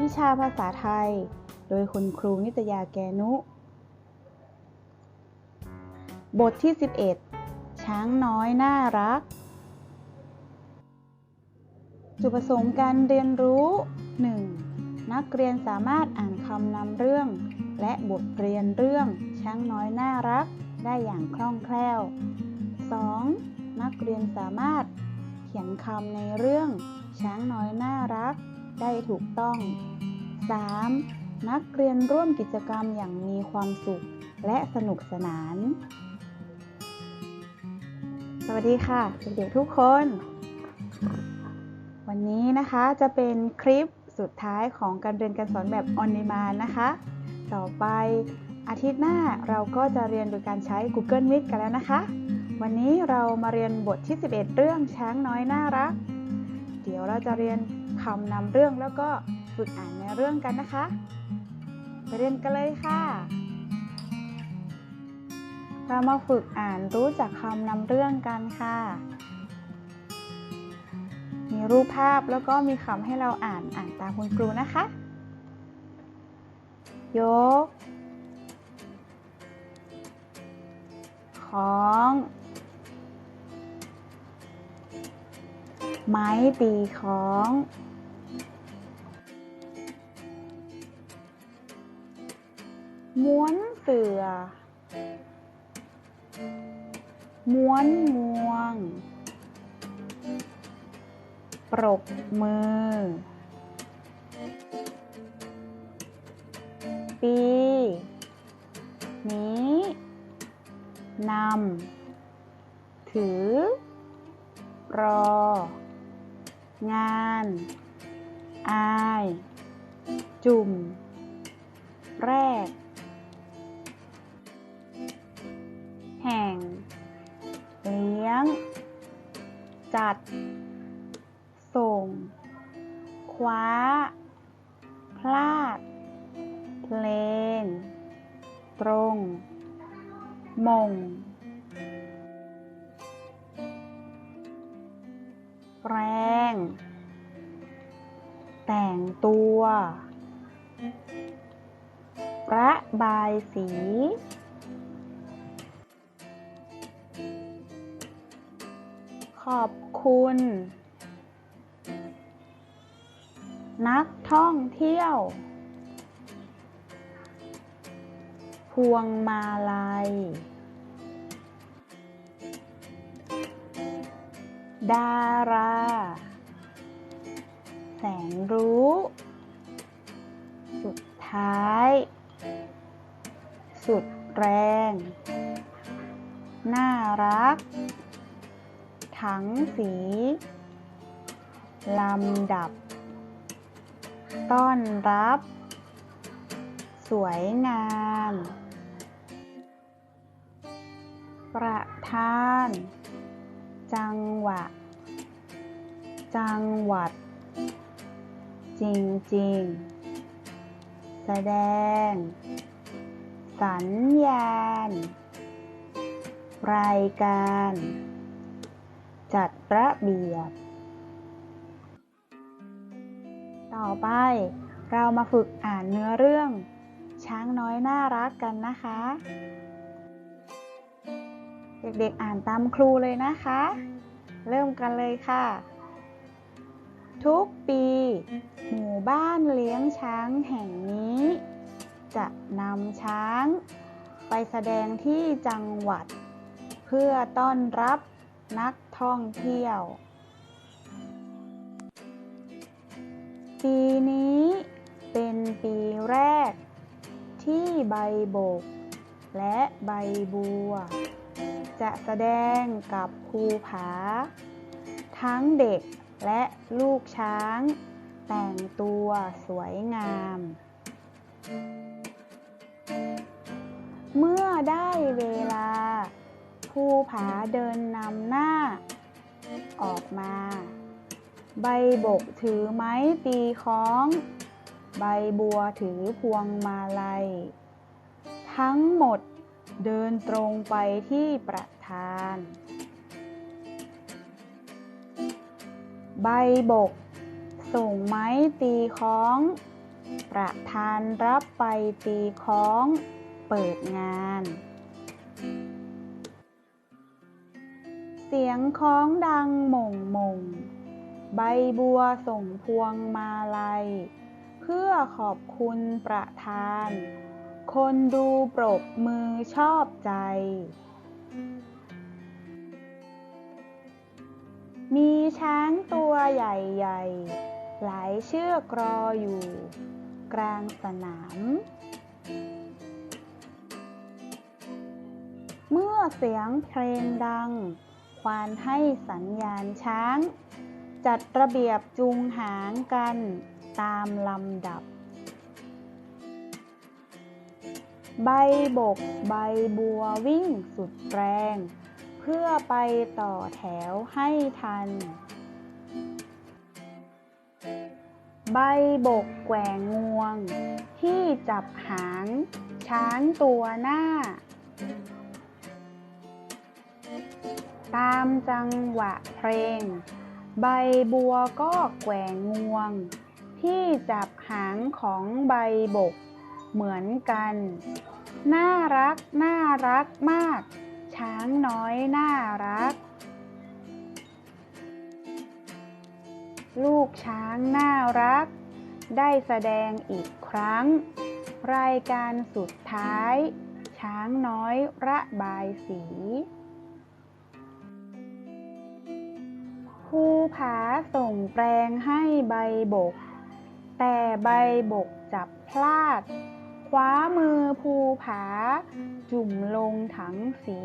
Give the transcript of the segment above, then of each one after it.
วิชาภาษาไทย โดยคุณครูนิตยาแกนุ บทที่ 11 ช้างน้อยน่ารัก จุดประสงค์การเรียนรู้ 1. นักเรียนสามารถอ่านคำนำเรื่อง และบทเรียนเรื่องช้างน้อยน่ารักได้อย่างคล่องแคล่ว 2. นักเรียนสามารถเขียนคำในเรื่องช้างน้อยน่ารักได้ถูกต้อง 3. นักเรียนร่วมกิจกรรมอย่างมีความสุข และสนุกสนาน สวัสดีค่ะเด็กๆทุกคน วันนี้นะคะจะเป็นคลิปสุดท้ายของการเรียนการสอนแบบออน e ม a นนะคะ ต่อไปอาทิตย์หน้าเราก็จะเรียนโดยการใช้ Google Meet กันแล้วนะคะ วันนี้เรามาเรียนบทที่ 11 เรื่องช้างน้อยน่ารัก เดี๋ยวเราจะเรียนคำนำเรื่องแล้วก็ ฝึกอ่านในเรื่องกันนะคะ ไปเรียนกันเลยค่ะ เรามาฝึกอ่านรู้จักคำนำเรื่องกันค่ะ มีรูปภาพแล้วก็มีคำให้เราอ่านอ่านตามคุณครูนะคะ ยก ของไม้ตีของ ม้วนเสือ ม้วนงวง ปรบมือ ปี นี้ นำ ถือ รอ งาน อาย จุ่ม แรก ห่ง เลี้ยง จัด ส่ง คว้า พลาด เพลง ตรง มง แรง แต่งตัวระบายสี อบคุณ นักท่องเที่ยว พวงมาลัย ดารา แสนรู้ สุดท้าย สุดแรง น่ารัก ถังสี ลำดับ ต้อนรับ สวยงาม ประธาน จังหวะ จังหวัด จริงๆแสดง สัญญาณ รายการ ระเบียบ ต่อไปเรามาฝึกอ่านเนื้อเรื่อง ช้างน้อยน่ารักกันนะคะ เด็กๆอ่านตามครูเลยนะคะ เริ่มกันเลยค่ะ ทุกปี หมู่บ้านเลี้ยงช้างแห่งนี้ จะนำช้างไปแสดงที่จังหวัด เพื่อต้อนรับนัก ท่องเที่ยว ปีนี้เป็นปีแรก ที่ใบโบก และใบบัว จะแสดงกับภูผา ทั้งเด็กและลูกช้าง แต่งตัวสวยงาม เมื่อได้เวลา ภูผาเดินนำหน้า ออกมา ใบบกถือไม้ตีค้อง ใบบัวถือพวงมาลัย ทั้งหมดเดินตรงไปที่ประธาน ใบบก ส่งไม้ตีค้อง ประธานรับไปตีค้อง เปิดงาน เสียงคล้องดังหม่งหม่ง ใบบัวส่งพวงมาลัย เพื่อขอบคุณประธาน คนดูปรบมือชอบใจ มีช้างตัวใหญ่ๆ หลายเชือกรออยู่ กลางสนามเมื่อเสียงเพลงดัง ควานให้สัญญาณช้าง จัดระเบียบจูงหางกันตามลำดับ ใบบกใบบัววิ่งสุดแรง เพื่อไปต่อแถวให้ทัน ใบบกแกว่งงวง ที่จับหาง ช้างตัวหน้า ตามจังหวะเพลง ใบบัวก็แกว่งงวง ที่จับหางของใบบก เหมือนกัน น่ารักน่ารักมาก ช้างน้อยน่ารัก ลูกช้างน่ารัก ได้แสดงอีกครั้ง รายการสุดท้าย ช้างน้อยระบายสี ภูผาส่งแปลงให้ใบบก แต่ใบบกจับพลาด คว้ามือภูผา จุ่มลงถังสี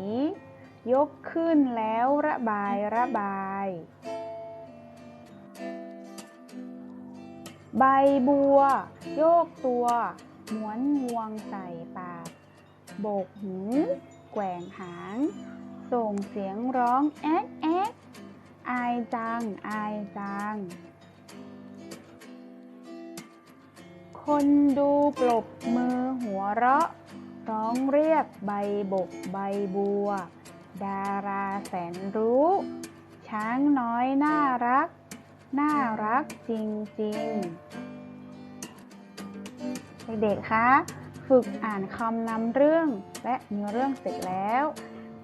ยกขึ้นแล้วระบายระบาย ใบบัว โยกตัวหมวนงวงใส่ปาก โบกหูแกว่งหาง ส่งเสียงร้องแอ๊กแอ๊ก อายจัง อายจัง คนดูปรบมือหัวเราะ ร้องเรียกใบบกใบบัว ดาราแสนรู้ ช้างน้อยน่ารัก น่ารักจริงๆ เด็กๆ คะ ฝึกอ่านคำนำเรื่องและเนื้อเรื่องเสร็จแล้ว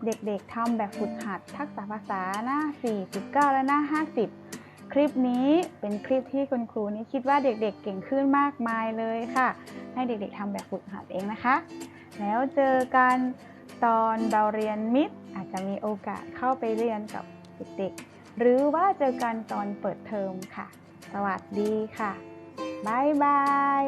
เด็กๆทำแบบฝึกหัดทักษะภาษาหน้า 49 และหน้า 50 คลิปนี้เป็นคลิปที่คุณครูนี่คิดว่าเด็กๆเก่งขึ้นมากมายเลยค่ะ ให้เด็กๆทำแบบฝึกหัดเองนะคะ แล้วเจอกันตอนเราเรียนมิตรอาจจะมีโอกาสเข้าไปเรียนกับเด็กๆ หรือว่าเจอกันตอนเปิดเทอมค่ะ สวัสดีค่ะ บ๊ายบาย